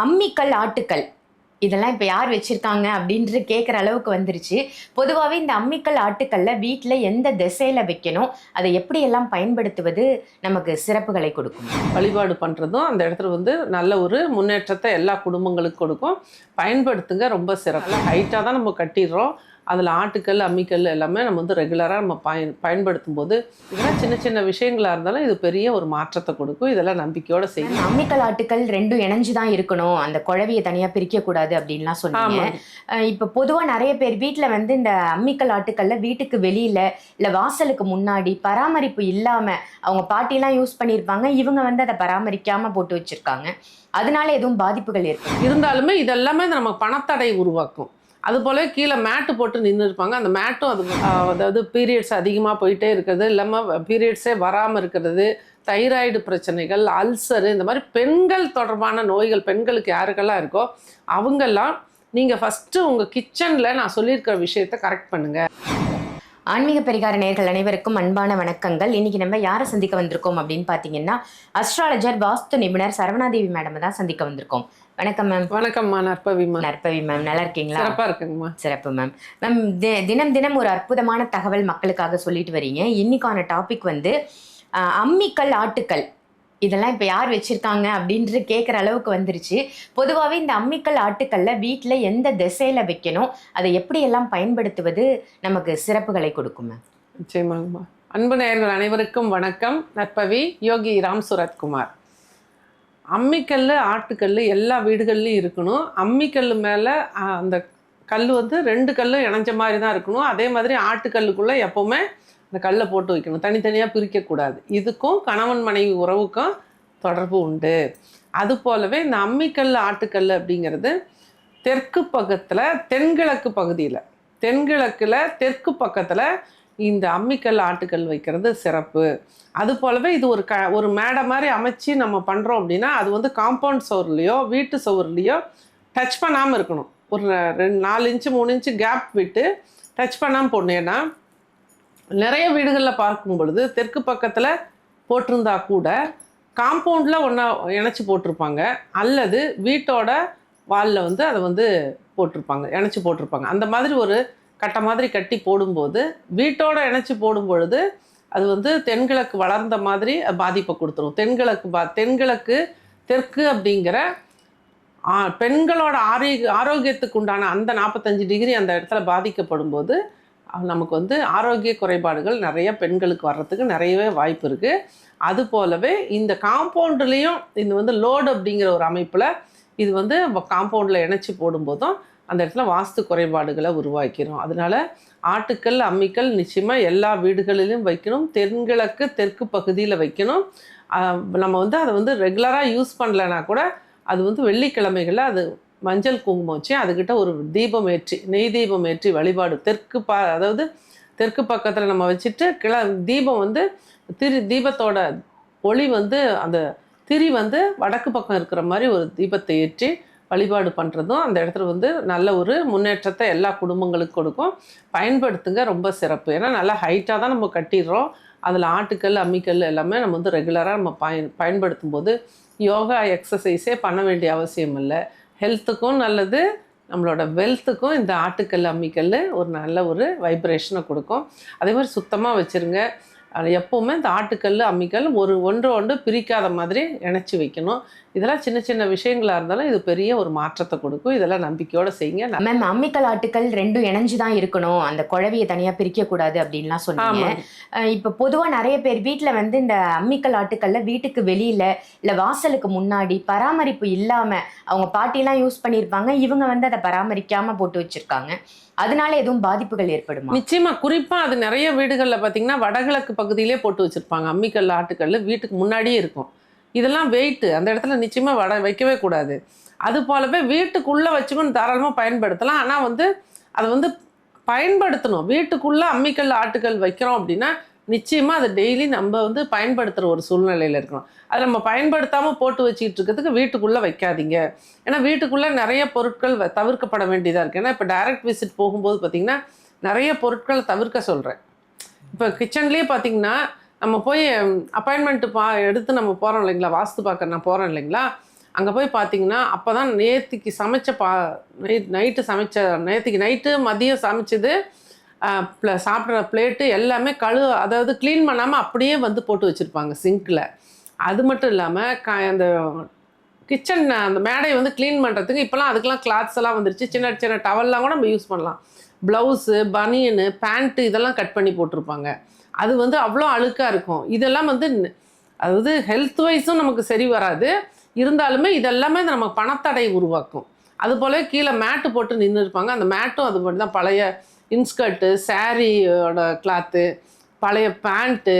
அம்மிக்கல் ஆட்டுக்கல். இதெல்லாம் இப்போ யார் வச்சுருக்காங்க அப்படின்ட்டு கேட்குற அளவுக்கு வந்துருச்சு. பொதுவாகவே இந்த அம்மிக்கல் ஆட்டுக்கல்ல வீட்டில் எந்த திசையில் வைக்கணும் அதை எப்படியெல்லாம் பயன்படுத்துவது நமக்கு சிறப்புகளை கொடுக்கும்? வழிபாடு பண்ணுறதும் அந்த இடத்துல வந்து நல்ல ஒரு முன்னேற்றத்தை எல்லா குடும்பங்களுக்கும் கொடுக்கும். பயன்படுத்துங்க ரொம்ப சிறப்பு. ஹைட்டாக தான் நம்ம கட்டிடுறோம். அதில் ஆட்டுக்கல் அம்மிக்கல் எல்லாமே நம்ம வந்து ரெகுலராக நம்ம பயன் பயன்படுத்தும் போது இதெல்லாம் சின்ன சின்ன விஷயங்களாக இருந்தாலும் இது பெரிய ஒரு மாற்றத்தை கொடுக்கும். இதெல்லாம் நம்பிக்கையோட செய்யணும் அம்மிக்கல் ஆட்டுக்கல் ரெண்டும் இணைஞ்சு தான் இருக்கணும். அந்த குழவியை தனியாக பிரிக்கக்கூடாது அப்படின்லாம் சொன்னீங்க. இப்போ பொதுவாக நிறைய பேர் வீட்டில் வந்து இந்த அம்மிக்கல் ஆட்டுக்கல்ல வீட்டுக்கு வெளியில இல்லை வாசலுக்கு முன்னாடி பராமரிப்பு இல்லாமல் அவங்க பாட்டிலாம் யூஸ் பண்ணியிருப்பாங்க. இவங்க வந்து அதை பராமரிக்காம போட்டு வச்சிருக்காங்க. அதனால எதுவும் பாதிப்புகள் ஏற்படும் இருந்தாலுமே இதெல்லாமே நம்ம பணத்தடை உருவாக்கும். அது போல கீழே மேட்டு போட்டு நின்று இருப்பாங்க அந்த மேட்டும் அது அதாவது பீரியட்ஸ் அதிகமாக போயிட்டே இருக்கிறது. இல்லாமல் பீரியட்ஸே வராமல் இருக்கிறது. தைராய்டு பிரச்சனைகள் அல்சரு இந்த மாதிரி பெண்கள் தொடர்பான நோய்கள் பெண்களுக்கு யாருக்கெல்லாம் இருக்கோ அவங்கெல்லாம் நீங்கள் ஃபஸ்ட்டு உங்கள் கிச்சனில் நான் சொல்லியிருக்கிற விஷயத்தை கரெக்ட் பண்ணுங்கள் ஆன்மீக பரிகார நேர்கள் அனைவருக்கும் அன்பான வணக்கங்கள். இன்றைக்கி நம்ம யாரை சந்திக்க வந்திருக்கோம் அப்படின்னு பார்த்தீங்கன்னா அஸ்ட்ராலஜர் வாஸ்து நிபுணர் சரவணாதேவி மேடம் தான் சந்திக்க வந்திருக்கோம். வணக்கம் மேம் வணக்கம்மா நற்பவிமா நற்பவி மேம் நல்லா இருக்கீங்களா? சிறப்பாக இருக்குங்கம்மா. சிறப்பு மேம் மேம் தினம் தினம் ஒரு அற்புதமான தகவல் மக்களுக்காக சொல்லிட்டு வரீங்க. இன்னைக்கான டாபிக் வந்து அம்மிக்கல் ஆட்டுக்கல். இதெல்லாம் இப்போ யார் வச்சிருக்காங்க அப்படின்ட்டு கேட்குற அளவுக்கு வந்துருச்சு. பொதுவாகவே இந்த அம்மிக்கல் ஆட்டுக்கல்ல வீட்டில் எந்த திசையில் வைக்கணும் அதை எப்படியெல்லாம் பயன்படுத்துவது நமக்கு சிறப்புகளை கொடுக்கும் மேம் நிச்சயமாங்கம்மா. அன்பு நேயர்கள் அனைவருக்கும் வணக்கம். நற்பவி யோகி ராம் சுரத்குமார் அம்மிக்கல் ஆட்டுக்கல் எல்லா வீடுகள்லையும் இருக்கணும். அம்மிக்கல் மேலே அந்த கல் வந்து ரெண்டு கல்லும் இணைஞ்ச மாதிரி தான் இருக்கணும். அதே மாதிரி ஆட்டுக்கல்லுக்குள்ளே எப்போவுமே அந்த கல்லை போட்டு வைக்கணும். தனித்தனியாக பிரிக்கக்கூடாது இதுக்கும் கணவன் மனைவி உறவுக்கும் தொடர்பு உண்டு. அது போலவே இந்த அம்மிக்கல் ஆட்டுக்கல் அப்படிங்கிறது தெற்கு பக்கத்தில் தென்கிழக்கு பகுதியில் தென்கிழக்கில் தெற்கு பக்கத்தில் இந்த அம்மிக்கல் ஆட்டுக்கல் வைக்கிறது சிறப்பு. அது போலவே இது ஒரு க ஒரு மேடை மாதிரி அமைச்சு நம்ம பண்ணுறோம் அப்படின்னா அது வந்து காம்பவுண்ட் சவுர்லேயோ வீட்டு சவுர்லேயோ டச் பண்ணாமல் இருக்கணும். ஒரு ரெண்டு நாலு இன்ச்சு மூணு இன்ச்சு கேப் விட்டு டச் பண்ணாமல் போனேன்னா நிறைய வீடுகளில் பார்க்கும் பொழுது தெற்கு பக்கத்தில் போட்டிருந்தா கூட காம்பவுண்டில் ஒன்றா இணைச்சி போட்டிருப்பாங்க. அல்லது வீட்டோட வாலில் வந்து அதை வந்து போட்டிருப்பாங்க இணைச்சி போட்டிருப்பாங்க. அந்த மாதிரி ஒரு கட்டை மாதிரி கட்டி போடும்போது வீட்டோட இணைச்சி போடும் பொழுது அது வந்து தென்கிழக்கு வளர்ந்த மாதிரி பாதிப்பை கொடுத்துரும். தென்கிழக்கு பா தென்கிழக்கு தெற்கு அப்படிங்கிற பெண்களோட ஆரோக்கிய ஆரோக்கியத்துக்கு உண்டான அந்த நாற்பத்தஞ்சு டிகிரி அந்த இடத்துல பாதிக்கப்படும் போது நமக்கு வந்து ஆரோக்கிய குறைபாடுகள் நிறைய பெண்களுக்கு வர்றதுக்கு நிறையவே வாய்ப்பு இருக்குது அது போலவே இந்த காம்பவுண்டுலேயும் இது வந்து லோடு அப்படிங்கிற ஒரு அமைப்பில் இது வந்து காம்பவுண்டில் இணைச்சி போடும்போதும் அந்த இடத்துல வாஸ்து குறைபாடுகளை உருவாக்கிறோம். அதனால ஆட்டுக்கல் அம்மிக்கல் நிச்சயமாக எல்லா வீடுகளிலும் வைக்கணும். தென்கிழக்கு தெற்கு பகுதியில் வைக்கணும். நம்ம வந்து அதை வந்து ரெகுலராக யூஸ் பண்ணலைன்னா கூட அது வந்து வெள்ளிக்கிழமைகளில் அது மஞ்சள் குங்குமம் வச்சு அதுக்கிட்ட ஒரு தீபம் ஏற்றி நெய் தீபம் ஏற்றி வழிபாடு. தெற்கு பா அதாவது தெற்கு பக்கத்தில் நம்ம வச்சுட்டு கிள தீபம் வந்து திரி தீபத்தோட ஒளி வந்து அந்த திரி வந்து வடக்கு பக்கம் இருக்கிற மாதிரி ஒரு தீபத்தை ஏற்றி வழிபாடு பண்ணுறதும் அந்த இடத்துல வந்து நல்ல ஒரு முன்னேற்றத்தை எல்லா குடும்பங்களுக்கும் கொடுக்கும். பயன்படுத்துங்க ரொம்ப சிறப்பு. ஏன்னா நல்லா ஹைட்டாக தான் நம்ம கட்டிடுறோம். அதில் ஆட்டுக்கல் அம்மிக்கல் எல்லாமே நம்ம வந்து ரெகுலராக நம்ம பயன் பயன்படுத்தும் போது யோகா எக்ஸசைஸே பண்ண வேண்டிய அவசியம் இல்லை. ஹெல்த்துக்கும் நல்லது. நம்மளோட வெல்த்துக்கும் இந்த ஆட்டுக்கல் அம்மிக்கல் ஒரு நல்ல ஒரு வைப்ரேஷனை கொடுக்கும். அதே மாதிரி சுத்தமாக வச்சுருங்க. அது எப்போவுமே இந்த ஆட்டுக்கல் அம்மிக்கல் ஒரு ஒன்று ஒன்று பிரிக்காத மாதிரி இணைச்சி வைக்கணும். இதெல்லாம் சின்ன சின்ன விஷயங்களாக இருந்தாலும் இது பெரிய ஒரு மாற்றத்தை கொடுக்கும். இதெல்லாம் நம்பிக்கையோடு செய்யுங்க. மேம் அம்மிக்கல் ஆட்டுக்கல் ரெண்டும் இணைஞ்சு தான் இருக்கணும். அந்த குழவியை தனியாக பிரிக்கக்கூடாது அப்படின்லாம் சொன்னீங்க. இப்போ பொதுவாக நிறைய பேர் வீட்டில் வந்து இந்த அம்மிக்கல் ஆட்டுக்கல்ல வீட்டுக்கு வெளியில இல்லை வாசலுக்கு முன்னாடி பராமரிப்பு இல்லாமல் அவங்க பாட்டிலாம் யூஸ் பண்ணியிருப்பாங்க. இவங்க வந்து அதை பராமரிக்காம போட்டு வச்சிருக்காங்க. அதனால எதுவும் பாதிப்புகள் ஏற்படுமா? நிச்சயமா. குறிப்பா அது நிறைய வீடுகள்ல பாத்தீங்கன்னா வடகிழக்கு பகுதியிலே போட்டு வச்சிருப்பாங்க. அம்மிக்கல் ஆட்டுக்கல் வீட்டுக்கு முன்னாடியே இருக்கும். இதெல்லாம் வெயிட்டு அந்த இடத்துல நிச்சயமாக வட வைக்கவே கூடாது. அது போலவே வீட்டுக்குள்ளே வச்சுக்கணும் தாராளமாக பயன்படுத்தலாம். ஆனால் வந்து அதை வந்து பயன்படுத்தணும். வீட்டுக்குள்ளே அம்மிக்கல் ஆட்டுக்கல் வைக்கிறோம் அப்படின்னா நிச்சயமாக அதை டெய்லி நம்ம வந்து பயன்படுத்துகிற ஒரு சூழ்நிலையில் இருக்கணும் அதை நம்ம பயன்படுத்தாமல் போட்டு வச்சுக்கிட்டு இருக்கிறதுக்கு வீட்டுக்குள்ளே வைக்காதீங்க. ஏன்னா வீட்டுக்குள்ளே நிறைய பொருட்கள் வ- தவிர்க்கப்பட வேண்டியதாக இருக்குது ஏன்னா இப்போ டைரக்ட் விசிட் போகும்போது பார்த்திங்கன்னா நிறைய பொருட்களை தவிர்க்க சொல்கிறேன் இப்போ கிச்சன்லேயே பார்த்தீங்கன்னா நம்ம போய் அப்பாயின்மெண்ட்டு பா எடுத்து நம்ம போகிறோம் இல்லைங்களா? வாஸ்து பார்க்க நான் போகிறோம் இல்லைங்களா? அங்கே போய் பார்த்தீங்கன்னா அப்போ தான் நேற்றுக்கு சமைச்ச பா நைட் நைட்டு சமைச்ச நேற்றுக்கு நைட்டு மதியம் சமைச்சது ப்ள சாப்பிட்ற பிளேட்டு எல்லாமே கழு அதாவது க்ளீன் பண்ணாமல் அப்படியே வந்து போட்டு வச்சுருப்பாங்க சிங்க்கில் அது மட்டும் இல்லாமல் க அந்த கிச்சன் அந்த மேடையை வந்து க்ளீன் பண்ணுறதுக்கு இப்போலாம் அதுக்கெலாம் கிளாத்ஸ் எல்லாம் வந்துருச்சு. சின்ன சின்ன டவல்லாம் கூட நம்ம யூஸ் பண்ணலாம். ப்ளவுஸு பனியனு பேண்ட்டு இதெல்லாம் கட் பண்ணி போட்டிருப்பாங்க. அது வந்து அவ்வளோ அழுக்காக இருக்கும். இதெல்லாம் வந்து அதாவது ஹெல்த் வைஸும் நமக்கு சரி வராது. இருந்தாலுமே இதெல்லாமே நம்ம பணத்தடை உருவாக்கும். அது போல கீழே மேட்டு போட்டு நின்று இருப்பாங்க. அந்த மேட்டும் அது மட்டும் தான் பழைய இன்ஸ்கர்ட்டு சாரியோட கிளாத்து பழைய பேண்ட்டு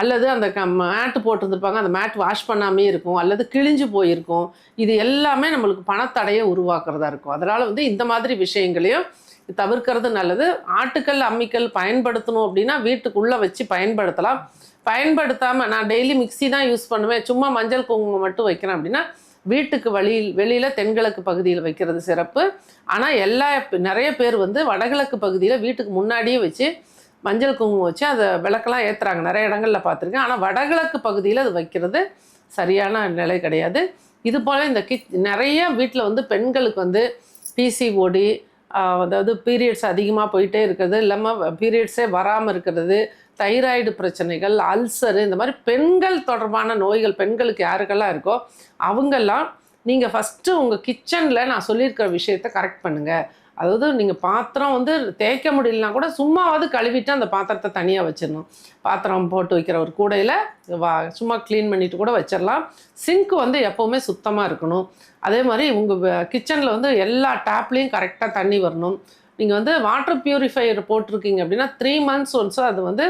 அல்லது அந்த க மேட்டு போட்டிருந்துருப்பாங்க. அந்த மேட் வாஷ் பண்ணாமே இருக்கும். அல்லது கிழிஞ்சு போயிருக்கும். இது எல்லாமே நம்மளுக்கு பணத்தடையை உருவாக்குறதா இருக்கும். அதனால் வந்து இந்த மாதிரி விஷயங்களையும் தவிர்க்கிறது நல்லது. ஆட்டுக்கல் அம்மிக்கல் பயன்படுத்தணும் அப்படின்னா வீட்டுக்குள்ளே வச்சு பயன்படுத்தலாம். பயன்படுத்தாமல் நான் டெய்லி மிக்ஸி தான் யூஸ் பண்ணுவேன். சும்மா மஞ்சள் குங்குமம் மட்டும் வைக்கிறேன் அப்படின்னா வீட்டுக்கு வழியில் வெளியில் தென்கிழக்கு பகுதியில் வைக்கிறது சிறப்பு. ஆனால் எல்லா நிறைய பேர் வந்து வடகிழக்கு பகுதியில் வீட்டுக்கு முன்னாடியே வச்சு மஞ்சள் குங்குமம் வச்சு அதை விளக்கெல்லாம் ஏற்றுறாங்க நிறைய இடங்களில் பார்த்துருக்கேன். ஆனால் வடகிழக்கு பகுதியில் அது வைக்கிறது சரியான நிலை கிடையாது. இது போல் இந்த கிச் நிறைய வீட்டில் வந்து பெண்களுக்கு வந்து பிசிஓடி அதாவது பீரியட்ஸ் அதிகமாக போயிட்டே இருக்கிறது. இல்லாமல் பீரியட்ஸே வராமல் இருக்கிறது. தைராய்டு பிரச்சனைகள் அல்சரு இந்த மாதிரி பெண்கள் தொடர்பான நோய்கள் பெண்களுக்கு யாருக்கெல்லாம் இருக்கோ அவங்கெல்லாம் நீங்கள் ஃபஸ்ட்டு உங்கள் கிச்சனில் நான் சொல்லியிருக்கிற விஷயத்த கரெக்ட் பண்ணுங்கள் அதாவது நீங்கள் பாத்திரம் வந்து தேய்க்க முடியலனா கூட சும்மாவது கழுவிட்டு அந்த பாத்திரத்தை தனியாக வச்சிடணும் பாத்திரம் போட்டு வைக்கிற ஒரு கூடையில் வா சும்மா க்ளீன் பண்ணிட்டு கூட வச்சிடலாம். சிங்க் வந்து எப்போவுமே சுத்தமாக இருக்கணும். அதே மாதிரி உங்கள் கிச்சனில் வந்து எல்லா டேப்லேயும் கரெக்டாக தண்ணி வரணும். நீங்கள் வந்து வாட்டர் பியூரிஃபையர் போட்டிருக்கீங்க அப்படின்னா த்ரீ மந்த்ஸ் ஒன்ஸும் அது வந்து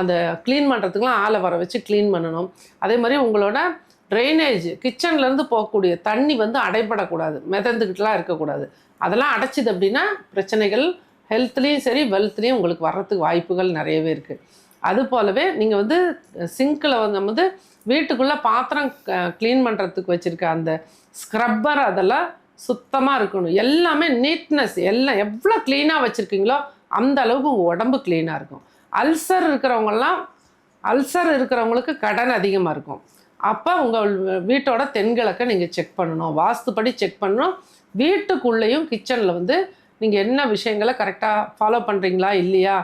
அந்த க்ளீன் பண்ணுறதுக்குலாம் ஆளை வர வச்சு க்ளீன் பண்ணணும். அதே மாதிரி உங்களோட ட்ரைனேஜ் கிச்சன்லேருந்து போகக்கூடிய தண்ணி வந்து அடைபடக்கூடாது மிதந்துக்கிட்டுலாம் இருக்கக்கூடாது. அதெல்லாம் அடைச்சிது அப்படின்னா பிரச்சனைகள் ஹெல்த்லேயும் சரி வெல்த்லேயும் உங்களுக்கு வர்றதுக்கு வாய்ப்புகள் நிறையவே இருக்குது அது போலவே நீங்கள் வந்து சிங்கில் வந்து வந்து வீட்டுக்குள்ளே பாத்திரம் க்ளீன் பண்ணுறதுக்கு வச்சுருக்க அந்த ஸ்க்ரப்பர் அதெல்லாம் சுத்தமாக இருக்கணும். எல்லாமே நீட்னஸ் எல்லாம் எவ்வளோ க்ளீனாக வச்சுருக்கீங்களோ அந்த அளவுக்கு உங்கள் உடம்பு க்ளீனாக இருக்கும். அல்சர் இருக்கிறவங்கெல்லாம் அல்சர் இருக்கிறவங்களுக்கு கடன் அதிகமாக இருக்கும். அப்போ உங்கள் வீட்டோட தென்கிழக்கை நீங்கள் செக் பண்ணணும். வாஸ்துப்படி செக் பண்ணணும். வீட்டுக்குள்ளேயும் கிச்சனில் வந்து நீங்கள் என்ன விஷயங்களை கரெக்டாக ஃபாலோ பண்ணுறீங்களா இல்லையா?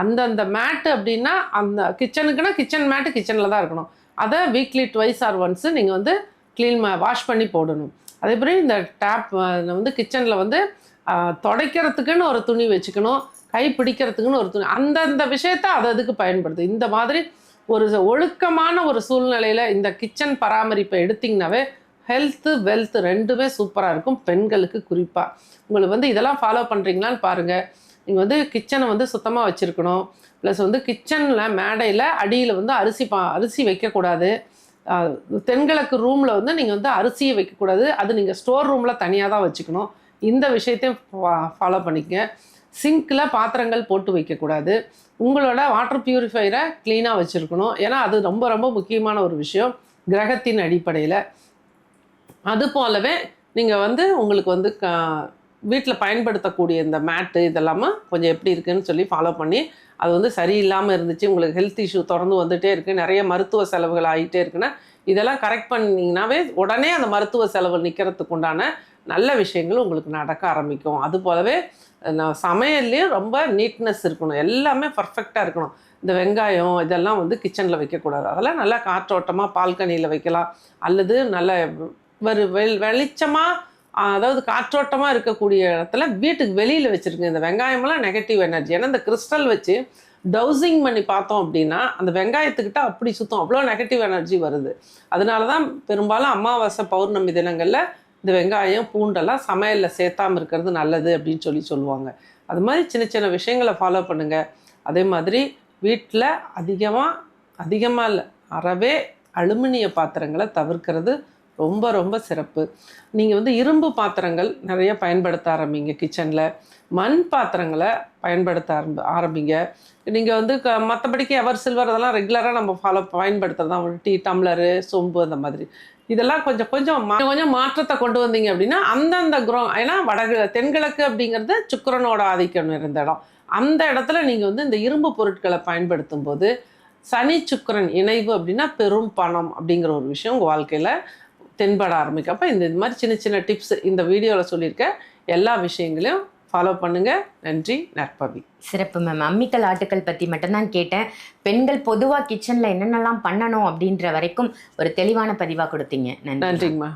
அந்தந்த மேட்டு அப்படின்னா அந்த கிச்சனுக்குன்னா கிச்சன் மேட்டு கிச்சனில் தான் இருக்கணும். அதை வீக்லி ட்வைஸ் ஆர் ஒன்ஸு நீங்கள் வந்து க்ளீன் வாஷ் பண்ணி போடணும். அதே மாதிரி இந்த டேப் வந்து கிச்சனில் வந்து துடைக்கிறதுக்குன்னு ஒரு துணி வச்சுக்கணும் கை பிடிக்கிறதுக்குன்னு ஒரு துணி அந்தந்த விஷயத்த அது அதுக்கு பயன்படுது இந்த மாதிரி ஒரு ஒழுக்கமான ஒரு சூழ்நிலையில் இந்த கிச்சன் பராமரிப்பை எடுத்திங்கனாவே ஹெல்த்து வெல்த் ரெண்டுமே சூப்பராக இருக்கும். பெண்களுக்கு குறிப்பாக உங்களுக்கு வந்து இதெல்லாம் ஃபாலோ பண்ணுறீங்களான்னு பாருங்கள் நீங்கள் வந்து கிச்சனை வந்து சுத்தமாக வச்சுருக்கணும். ப்ளஸ் வந்து கிச்சனில் மேடையில் அடியில் வந்து அரிசி பா அரிசி வைக்கக்கூடாது. தென்கிழக்கு ரூமில் வந்து நீங்கள் வந்து அரிசியை வைக்கக்கூடாது. அது நீங்கள் ஸ்டோர் ரூமில் தனியாக தான் வச்சுக்கணும். இந்த விஷயத்தையும் ஃபாலோ பண்ணிக்கங்க. சிங்க்கில் பாத்திரங்கள் போட்டு வைக்கக்கூடாது. உங்களோட வாட்டர் பியூரிஃபையரை க்ளீனாக வச்சுருக்கணும். ஏன்னா அது ரொம்ப ரொம்ப முக்கியமான ஒரு விஷயம். கிரகத்தின் அடிப்படையில். அது போலவே நீங்கள் வந்து உங்களுக்கு வந்து க வீட்டில் பயன்படுத்தக்கூடிய இந்த மேட்டு இதெல்லாமே கொஞ்சம் எப்படி இருக்குன்னு சொல்லி ஃபாலோ பண்ணி அது வந்து சரியில்லாமல் இருந்துச்சு உங்களுக்கு ஹெல்த் இஷ்யூ தொடர்ந்து வந்துகிட்டே இருக்குது நிறைய மருத்துவ செலவுகள் ஆகிட்டே இருக்குன்னா இதெல்லாம் கரெக்ட் பண்ணிங்கனாவே உடனே அந்த மருத்துவ செலவு நிற்கிறதுக்கு உண்டான நல்ல விஷயங்கள் உங்களுக்கு நடக்க ஆரம்பிக்கும். அது போலவே நான் சமையல்லையும் ரொம்ப நீட்னஸ் இருக்கணும். எல்லாமே பர்ஃபெக்டாக இருக்கணும். இந்த வெங்காயம் இதெல்லாம் வந்து கிச்சனில் வைக்கக்கூடாது. அதெல்லாம் நல்லா காற்றோட்டமாக பால்கனியில் வைக்கலாம். அல்லது நல்ல ஒரு வெள் வெளிச்சமாக அதாவது காற்றோட்டமாக இருக்கக்கூடிய இடத்துல வீட்டுக்கு வெளியில் வச்சுருங்க இந்த வெங்காயமெல்லாம் நெகட்டிவ் எனர்ஜி ஏன்னா இந்த கிறிஸ்டல் வச்சு டவுசிங் பண்ணி பார்த்தோம் அப்படின்னா அந்த வெங்காயத்துக்கிட்ட அப்படி சுத்தம். அவ்வளோ நெகட்டிவ் எனர்ஜி வருது. அதனால தான் பெரும்பாலும் அமாவாசை பௌர்ணமி தினங்களில் இந்த வெங்காயம் பூண்டெல்லாம் சமையலில் சேர்த்தாம இருக்கிறது நல்லது அப்படின்னு சொல்லி சொல்லுவாங்க. அது மாதிரி சின்ன சின்ன விஷயங்களை ஃபாலோ பண்ணுங்கள் அதே மாதிரி வீட்டில் அதிகமாக அதிகமாக இல்லை அறவே அலுமினிய பாத்திரங்களை தவிர்க்கிறது ரொம்ப ரொம்ப சிறப்பு. நீங்கள் வந்து இரும்பு பாத்திரங்கள் நிறைய பயன்படுத்த ஆரம்பிங்க கிச்சனில். மண் பாத்திரங்களை பயன்படுத்த ஆரம்பி ஆரம்பிங்க. நீங்கள் வந்து க மற்றபடிக்கு எவர் சில்வர் அதெல்லாம் ரெகுலராக நம்ம ஃபாலோ பயன்படுத்துறது தான் டீ டம்ளரு சொம்பு அந்த மாதிரி. இதெல்லாம் கொஞ்சம் கொஞ்சம் மா- கொஞ்சம் மாற்றத்தை கொண்டு வந்தீங்க அப்படின்னா அந்தந்த குரோ ஏன்னா வடகு தென்கிழக்கு அப்படிங்கிறது சுக்கரனோட ஆதிக்கம் இருந்த இடம். அந்த இடத்துல நீங்கள் வந்து இந்த இரும்பு பொருட்களை பயன்படுத்தும் போது சனி சுக்கரன் இணைவு அப்படின்னா பெரும் பணம் அப்படிங்கிற ஒரு விஷயம் உங்கள் வாழ்க்கையில் தென்பட ஆரம்பிக்கும். அப்போ இந்த இது மாதிரி சின்ன சின்ன டிப்ஸ் இந்த வீடியோவில் சொல்லியிருக்க எல்லா விஷயங்களையும் ஃபாலோ பண்ணுங்க. நன்றி நற்பவி. சிறப்பு மேம் அம்மிக்கல் ஆட்டுக்கள் பற்றி மட்டும்தான் கேட்டேன். பெண்கள் பொதுவாக கிச்சனில் என்னென்னலாம் பண்ணணும் அப்படின்ற வரைக்கும் ஒரு தெளிவான பதிவாக கொடுத்தீங்க. நன்றி நன்றிங்கம்மா